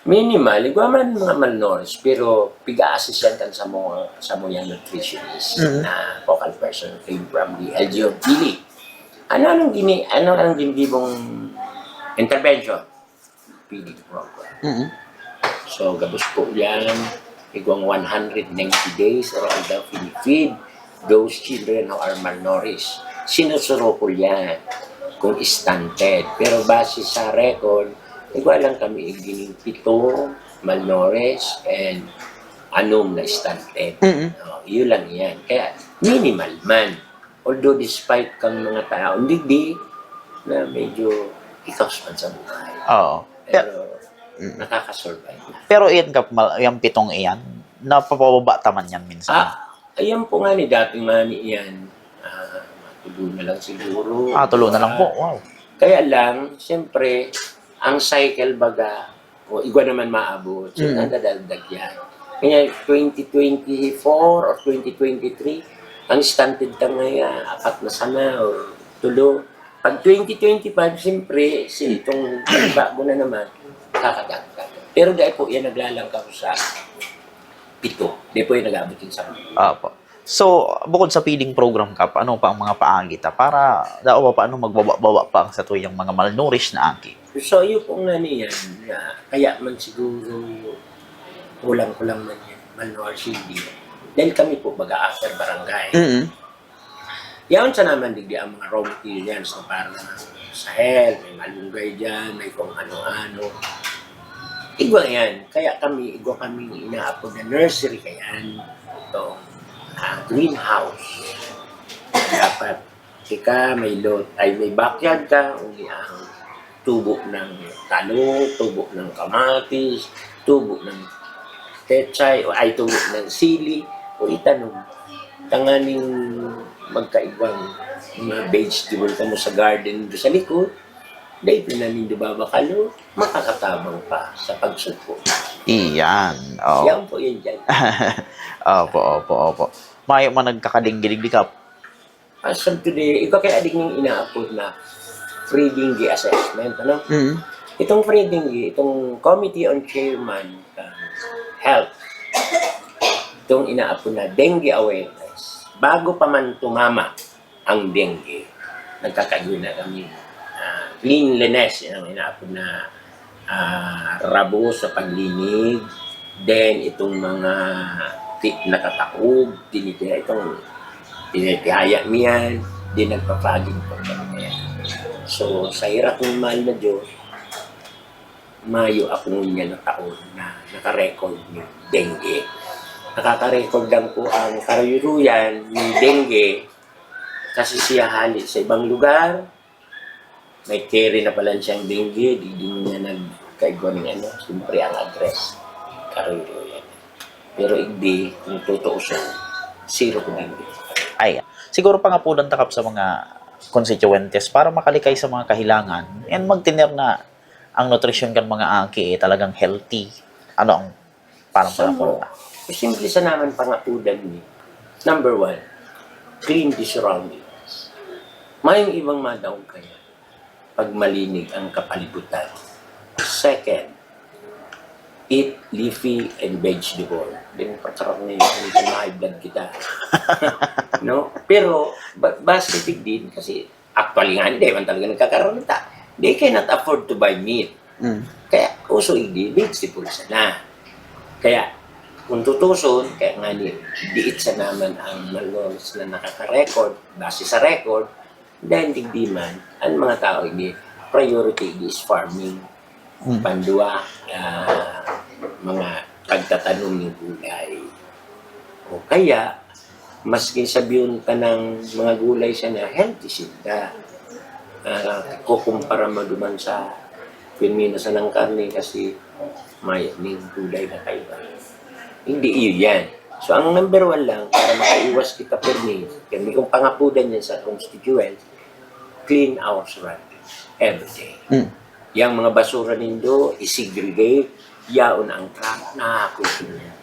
Minimal, igwa man mga malnourished, pero piga-assist yan kan sa mga sa mga nutritionist Mhm. na focal person came from the LGO Pili. Ano ang gini, ano ang ginibong intervention? PD program. Mm-mm. So, gabos po yan, igwang 190 days or all daw feed those children who are malnourished. Sinusuro ko yan kung stunted. Pero base sa record, igwa lang kami igining pito, malnourished, and anom na stunted. Mm-mm. Oh, yun lang yan. Kaya minimal man. Although despite kang mga tao, hindi di na medyo ikaws man sa buhay. Oo. Pero, Pero nakakasurvive na. pero iyan ka, mal- yung pitong iyan, napapababa taman yan minsan. Ah, ayan po nga ni dating mani yan. Ah, matulo na lang siguro. Ah, tulo na lang po. Wow. Kaya lang, siyempre, ang cycle baga, o igwa naman maabot. So, Mm. nadadagdag yan. Kaya 2024 or 2023, ang stunted ta ngayon, apat na sana o tulo. Pag 2025, siyempre, si itong bago na naman, kakadagdag. Pero dahil po yan naglalangkaw sa pito. Di po yung nag-abot yung sa Apo. So, bukod sa feeding program ka, ano pa ang mga paagita para daw pa paano magbaba-baba pa ang sa tuyang mga malnourished na aki? So, yun po nga niyan, na kaya man siguro kulang-kulang man yan, malnourished hindi. Dahil kami po baga after barangay. Mm-mm. Yaon sa naman digdi ang mga raw materials na para sa health, may malunggay dyan, may kung ano-ano. Igwa yan. Kaya kami, igwa kami inaapod na nursery kayan. Ito, ah, greenhouse. Dapat ika may lot, ay may backyard ka, uli ang tubo ng talong, tubo ng kamatis, tubo ng pechay, o ay tubo ng sili, o itanong. Tanganing magkaibang mga vegetable ka mo sa garden do sa likod, dahil pinanin di ba bakalo, makakatabang pa sa pagsuko. Iyan. Oh. Yan po yun dyan. opo, opo, opo. May man nagkakadinggilig ka. As of today, ikaw kaya adik ng ina-upload na free dengue assessment. Ano? Mm. Itong free dengue, itong Committee on Chairman uh, Health, itong ina-upload na dengue awareness. Bago pa man tumama ang dengue, nagkakagulo na kami uh, cleanliness, ang ina-upload na ah, rabo sa paglinig, then itong mga tip na kataob, tinitira itong tinitihaya miyan, di nagpapagin po kami. So, sa hirap ng mahal na Diyos, Mayo ako niya na taon na nakarecord ng dengue. Nakaka-record lang po ang karuyuruyan ng dengue kasi siya halit sa ibang lugar. May carry na pala siyang dengue, di din niya nagkaigwa ng ano, siyempre ang address. Karuyuruyan. Pero hindi, kung totoo siya, zero dengue. Ay, siguro pa nga po takap sa mga constituentes para makalikay sa mga kahilangan and magtiner na ang nutrition kan mga aki eh, talagang healthy. Ano ang parang So, pala simple sa naman pangapudan ni. Number one, clean the surroundings. May ibang madaong kaya pag malinig ang kapalibutan. Second, eat leafy and vegetable. Din patsarap na yun, medyo high blood kita. no? Pero, ba- din kasi actually nga hindi man talaga nagkakaroon ta. They cannot afford to buy meat. Mm. Kaya uso hindi, vegetables na. Kaya kung tutuson, kaya nga ni, diit sa naman ang malnourished na nakaka-record, base sa record, dahil digdi man, ang mga tao hindi, priority is farming, Mm. pandua, ah, mga pagtatanong ng gulay. O kaya, maski sabihin ka ng mga gulay siya na healthy sila, uh, kukumpara mo duman sa pinmina sa ng karne kasi may ning gulay na kaiba. Hindi iyo yan. So, ang number one lang, para makaiwas kita perni, kami kung pangapudan yan sa constituents, clean our surroundings every day. Mm. Yang mga basura nindo, isegregate, yaon ang truck, nakakusin yan.